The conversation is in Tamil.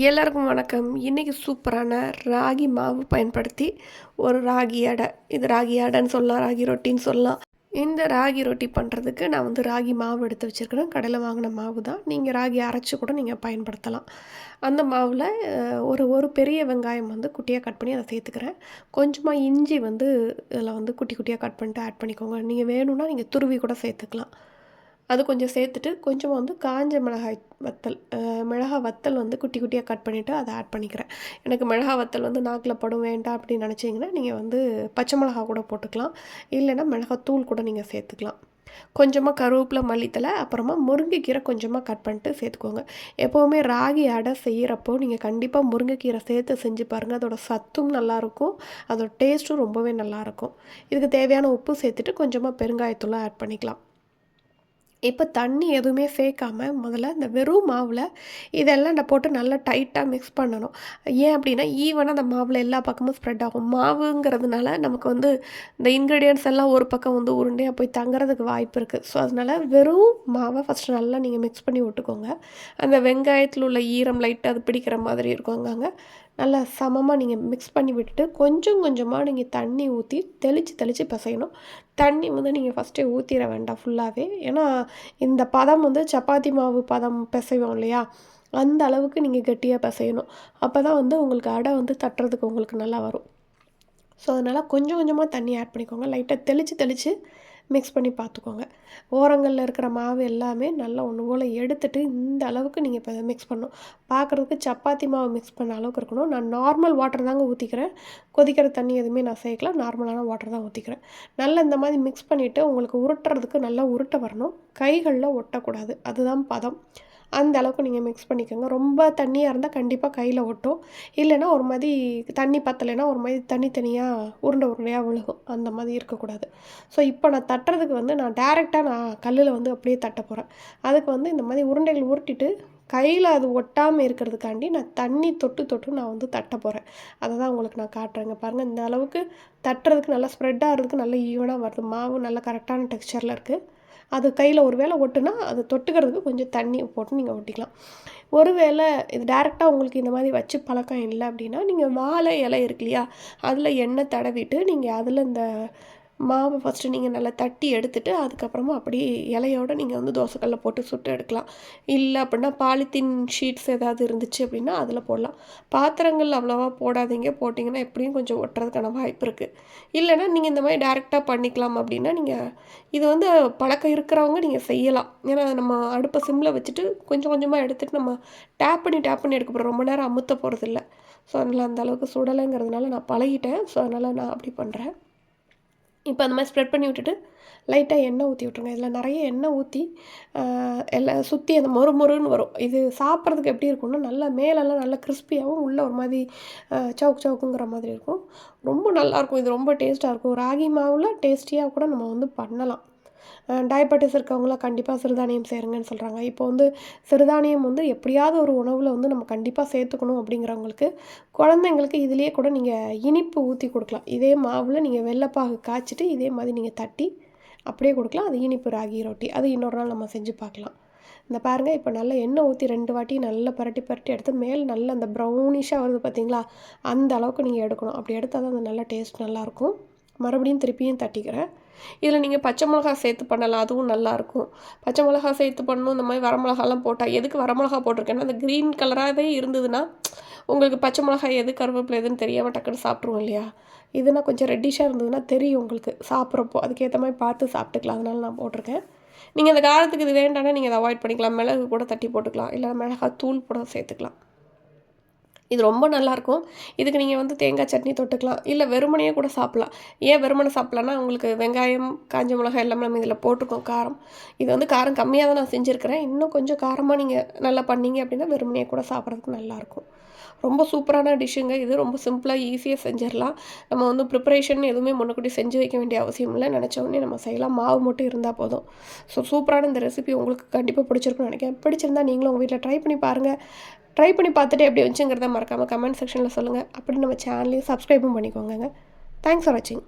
எல்லாருக்கும் வணக்கம். இன்றைக்கி சூப்பரான ராகி மாவு பயன்படுத்தி ஒரு ராகி அடை. இது ராகி அடைன்னு சொல்லலாம் ராகி ரொட்டின்னு சொல்லலாம். இந்த ராகி ரொட்டி பண்ணுறதுக்கு நான் வந்து ராகி மாவு எடுத்து வச்சுருக்கிறேன். கடையில் வாங்கின மாவு தான். நீங்கள் ராகி அரைச்சி கூட நீங்கள் பயன்படுத்தலாம். அந்த மாவில் ஒரு ஒரு பெரிய வெங்காயம் வந்து குட்டியாக கட் பண்ணி அதை சேர்த்துக்கிறேன். கொஞ்சமாக இஞ்சி வந்து இதில் வந்து குட்டி குட்டியாக கட் பண்ணிட்டு ஆட் பண்ணிக்கோங்க. நீங்கள் வேணும்னா நீங்கள் துருவி கூட சேர்த்துக்கலாம். அது கொஞ்சம் சேர்த்துட்டு கொஞ்சமாக வந்து காஞ்ச மிளகாய் வத்தல் மிளகா வத்தல் வந்து குட்டி குட்டியாக கட் பண்ணிவிட்டு அதை ஆட் பண்ணிக்கிறேன். எனக்கு மிளகா வத்தல் வந்து நாக்கில் படும் வேண்டாம் அப்படின்னு நினச்சிங்கன்னா நீங்கள் வந்து பச்சை மிளகா கூட போட்டுக்கலாம். இல்லைன்னா மிளகாத்தூள் கூட நீங்கள் சேர்த்துக்கலாம். கொஞ்சமாக கருவேப்பிலை மல்லித்தலை அப்புறமா முருங்கைக்கீரை கொஞ்சமாக கட் பண்ணிட்டு சேர்த்துக்கோங்க. எப்போவுமே ராகி அடை செய்கிறப்போ நீங்கள் கண்டிப்பாக முருங்கைக்கீரை சேர்த்து செஞ்சு பாருங்கள் அதோட சத்தும் நல்லாயிருக்கும். அதோட டேஸ்ட்டும் ரொம்பவே நல்லாயிருக்கும். இதுக்கு தேவையான உப்பு சேர்த்துட்டு கொஞ்சமாக பெருங்காயத்தூளை ஆட் பண்ணிக்கலாம். இப்போ தண்ணி எதுவுமே சேர்க்காமல் முதல்ல இந்த வெறும் மாவில் இதெல்லாம் நான் போட்டு நல்லா டைட்டாக மிக்ஸ் பண்ணணும். ஏன் அப்படின்னா ஈவனாக அந்த மாவில் எல்லா பக்கமும் ஸ்ப்ரெட் ஆகும். மாவுங்கிறதுனால நமக்கு வந்து இந்த இன்க்ரீடியன்ஸ் எல்லாம் ஒரு பக்கம் வந்து உருண்டையாக போய் தங்குறதுக்கு வாய்ப்பு இருக்குது ஸோ அதனால் வெறும் மாவை ஃபஸ்ட்டு நல்லா நீங்கள் மிக்ஸ் பண்ணி விட்டுக்கோங்க. அந்த வெங்காயத்தில் உள்ள ஈரம் லைட்டாக அது பிடிக்கிற மாதிரி இருக்கும் அங்கங்கே நல்லா சமமாக நீங்கள் மிக்ஸ் பண்ணி விட்டுட்டு கொஞ்சம் கொஞ்சமாக நீங்கள் தண்ணி ஊற்றி தெளித்து தெளித்து பிசையணும். தண்ணி வந்து நீங்கள் ஃபஸ்ட்டே ஊற்றிட வேண்டாம் ஃபுல்லாகவே ஏன்னா இந்த பதம் வந்து சப்பாத்தி மாவு பதம் பிசைவோம் இல்லையா? அந்த அளவுக்கு நீங்கள் கெட்டியாக பிசையணும். அப்போ தான் வந்து உங்களுக்கு அடை வந்து தட்டுறதுக்கு உங்களுக்கு நல்லா வரும். ஸோ அதனால் கொஞ்சம் கொஞ்சமாக தண்ணி ஆட் பண்ணிக்கோங்க. லைட்டாக தெளித்து தெளித்து மிக்ஸ் பண்ணி பார்த்துக்கோங்க. ஓரங்களில் இருக்கிற மாவு எல்லாமே நல்லா ஒன்று போல் எடுத்துகிட்டு இந்த அளவுக்கு நீங்கள் இப்போ மிக்ஸ் பண்ணணும். பார்க்குறதுக்கு சப்பாத்தி மாவு மிக்ஸ் பண்ண அளவுக்கு இருக்கணும். நான் நார்மல் வாட்டர் தாங்க ஊற்றிக்கிறேன் கொதிக்கிற தண்ணி எதுவுமே நான் சேர்க்கல. நார்மலான வாட்டர் தான் ஊற்றிக்கிறேன் நல்லா இந்த மாதிரி மிக்ஸ் பண்ணிவிட்டு உங்களுக்கு உருட்டுறதுக்கு நல்லா உருட்ட வரணும். கைகளில் ஒட்டக்கூடாது. அதுதான் பதம். அந்த அளவுக்கு நீங்கள் மிக்ஸ் பண்ணிக்கோங்க. ரொம்ப தண்ணியாக இருந்தால் கண்டிப்பாக கையில் ஒட்டும். இல்லைன்னா ஒரு மாதிரி தண்ணி பத்தலைன்னா ஒரு மாதிரி தனித்தனியாக உருண்டை உருண்டையாக விழுகும். அந்த மாதிரி இருக்கக்கூடாது. ஸோ இப்போ நான் தட்டுறதுக்கு வந்து நான் டேரெக்டாக நான் கல்லில் வந்து அப்படியே தட்ட போகிறேன் அதுக்கு வந்து இந்த மாதிரி உருண்டைகள் உருட்டிட்டு கையில் அது ஒட்டாமல் இருக்கிறதுக்காண்டி நான் தண்ணி தொட்டு தொட்டு நான் வந்து தட்ட போகிறேன் அதை தான் உங்களுக்கு நான் காட்டுறேங்க. பாருங்கள் இந்த அளவுக்கு தட்டுறதுக்கு நல்லா ஸ்ப்ரெட் ஆகிறதுக்கு நல்லா ஈவனாக வருது. மாவு நல்லா கரெக்டான டெக்ஸ்சரில் இருக்குது அது கையில் ஒரு வேளை ஒட்டுனா அது தொட்டுக்கிறதுக்கு கொஞ்சம் தண்ணி போட்டு நீங்கள் ஒட்டிக்கலாம். ஒரு வேளை இது டேரெக்டாக உங்களுக்கு இந்த மாதிரி வச்சு பழக்கம் இல்லை அப்படின்னா நீங்கள் வாழை இலை இருக்கு இல்லையா? அதில் எண்ணெய் தடவிட்டு நீங்கள் அதில் இந்த மாவை ஃபஸ்ட்டு நீங்கள் நல்லா தட்டி எடுத்துகிட்டு அதுக்கப்புறமா அப்படியே இலையோடு நீங்கள் வந்து தோசைக்கல்ல போட்டு சுட்டு எடுக்கலாம். இல்லை அப்படின்னா பாலித்தீன் ஷீட்ஸ் ஏதாவது இருந்துச்சு அப்படின்னா அதில் போடலாம். பாத்திரங்கள் அவ்வளோவா போடாதீங்க. போட்டிங்கன்னா எப்படியும் கொஞ்சம் ஒட்டுறதுக்கான வாய்ப்பு இருக்குது இல்லைன்னா நீங்கள் இந்த மாதிரி டேரெக்டாக பண்ணிக்கலாம் அப்படின்னா நீங்கள் இது வந்து பழக்கம் இருக்கிறவங்க நீங்கள் செய்யலாம். ஏன்னா நம்ம அடுப்பை சிம்மில் வச்சுட்டு கொஞ்சம் கொஞ்சமாக எடுத்துகிட்டு நம்ம டேப் பண்ணி டேப் பண்ணி எடுக்க போகிறோம் ரொம்ப நேரம் அமுத்த போகிறதில்ல ஸோ அதனால் அந்தளவுக்கு சுடலைங்கிறதுனால நான் பழகிட்டேன். ஸோ அதனால் நான் அப்படி பண்ணுறேன் இப்போ அந்த மாதிரி ஸ்ப்ரெட் பண்ணி விட்டுட்டு லைட்டாக எண்ணெய் ஊற்றி விட்ருங்க இதில் நிறைய எண்ணெய் ஊற்றி எல்லாம் சுற்றி அந்த மொறு மொறுன்னு வரும். இது சாப்பிட்றதுக்கு எப்படி இருக்கும்னா நல்லா மேலெல்லாம் நல்லா கிறிஸ்பியாகவும் உள்ளே ஒரு மாதிரி சவுக் சவுக்குங்கிற மாதிரி இருக்கும். ரொம்ப நல்லாயிருக்கும் இது ரொம்ப டேஸ்ட்டாக இருக்கும். ராகி மாவில் டேஸ்டியாக கூட நம்ம வந்து பண்ணலாம். டயபெட்டிஸ் இருக்கவங்களாம் கண்டிப்பாக சிறுதானியம் சேருங்கன்னு சொல்கிறாங்க இப்போ வந்து சிறுதானியம் வந்து எப்படியாவது ஒரு உணவில் வந்து நம்ம கண்டிப்பாக சேர்த்துக்கணும் அப்படிங்கிறவங்களுக்கு குழந்தைங்களுக்கு இதுலேயே கூட நீங்கள் இனிப்பு ஊற்றி கொடுக்கலாம். இதே மாவில் நீங்கள் வெள்ளைப்பாகு காய்ச்சிட்டு இதே மாதிரி நீங்கள் தட்டி அப்படியே கொடுக்கலாம். அது இனிப்பு ராகி ரொட்டி அது இன்னொரு நாள் நம்ம செஞ்சு பார்க்கலாம். இந்த பாருங்கள் இப்போ நல்லா எண்ணெய் ஊற்றி ரெண்டு வாட்டி நல்லா பரட்டி பரட்டி எடுத்து மேல் நல்ல அந்த ப்ரௌனிஷாக வருது பார்த்தீங்களா அந்த அளவுக்கு நீங்கள் எடுக்கணும். அப்படி எடுத்தால் தான் அந்த நல்ல டேஸ்ட் நல்லாயிருக்கும் மறுபடியும் திருப்பியும் தட்டிக்கிறேன். இதில் நீங்கள் பச்சை மிளகா சேர்த்து பண்ணலாம் அதுவும் நல்லாயிருக்கும். பச்சை மிளகா சேர்த்து பண்ணணும் இந்த மாதிரி வரமிளகாலாம் போட்டால் எதுக்கு வரமிளகா போட்டிருக்கேன்னா அந்த க்ரீன் கலராகவே இருந்ததுன்னா உங்களுக்கு பச்சை மிளகாய் எது கருவேப்பிலை எதுன்னு தெரியாமல் டக்குன்னு சாப்பிட்ருவோம் இல்லையா? இதுனா கொஞ்சம் ரெட்டிஷாக இருந்ததுன்னா தெரியும் உங்களுக்கு சாப்பிட்றப்போ. அதுக்கேற்ற மாதிரி பார்த்து சாப்பிட்டுக்கலாம் அதனால நான் போட்டிருக்கேன். நீங்கள் அந்த காரத்துக்கு இது வேண்டாம்னா நீங்கள் அதை அவாய்ட் பண்ணிக்கலாம். மிளகு கூட தட்டி போட்டுக்கலாம். இல்லை மிளகாய் தூள் கூட சேர்த்துக்கலாம். இது ரொம்ப நல்லாயிருக்கும் இதுக்கு நீங்கள் வந்து தேங்காய் சட்னி தொட்டுக்கலாம். இல்லை வெறுமனையே கூட சாப்பிட்லாம். ஏன் வெறுமனை சாப்பிட்லான்னா உங்களுக்கு வெங்காயம் காஞ்ச மிளகாய் எல்லாமே நம்ம இதில் போட்டிருக்கோம் காரம். இது வந்து காரம் கம்மியாக தான் நான் செஞ்சுருக்கிறேன். இன்னும் கொஞ்சம் காரமாக நீங்கள் நல்லா பண்ணீங்க அப்படின்னா வெறுமனையே கூட சாப்பிட்றதுக்கு நல்லாயிருக்கும் ரொம்ப சூப்பரான டிஷ்ஷுங்க. இது ரொம்ப சிம்பிளாக ஈஸியாக செஞ்சிடலாம். நம்ம வந்து ப்ரிப்பரேஷன் எதுவுமே முன்னக்கூட்டி செஞ்சு வைக்க வேண்டிய அவசியம் இல்லை. நினச்சோடனே நம்ம செய்யலாம். மாவு மட்டும் இருந்தால் போதும். ஸோ சூப்பரான இந்த ரெசிபி உங்களுக்கு கண்டிப்பாக பிடிச்சிருக்குன்னு நினைக்கிறேன். பிடிச்சிருந்தா நீங்களும் உங்கள் வீட்டில் ட்ரை பண்ணி பாருங்கள் ட்ரை பண்ணி பார்த்துட்டு எப்படி வச்சுங்கிறத மறக்காமல் கமெண்ட் செக்ஷனில் சொல்லுங்கள் அப்படி நம்ம சேனலையும் சப்ஸ்கிரைபும் பண்ணிக்கோங்க தேங்க்ஸ் ஃபார் வாட்சிங்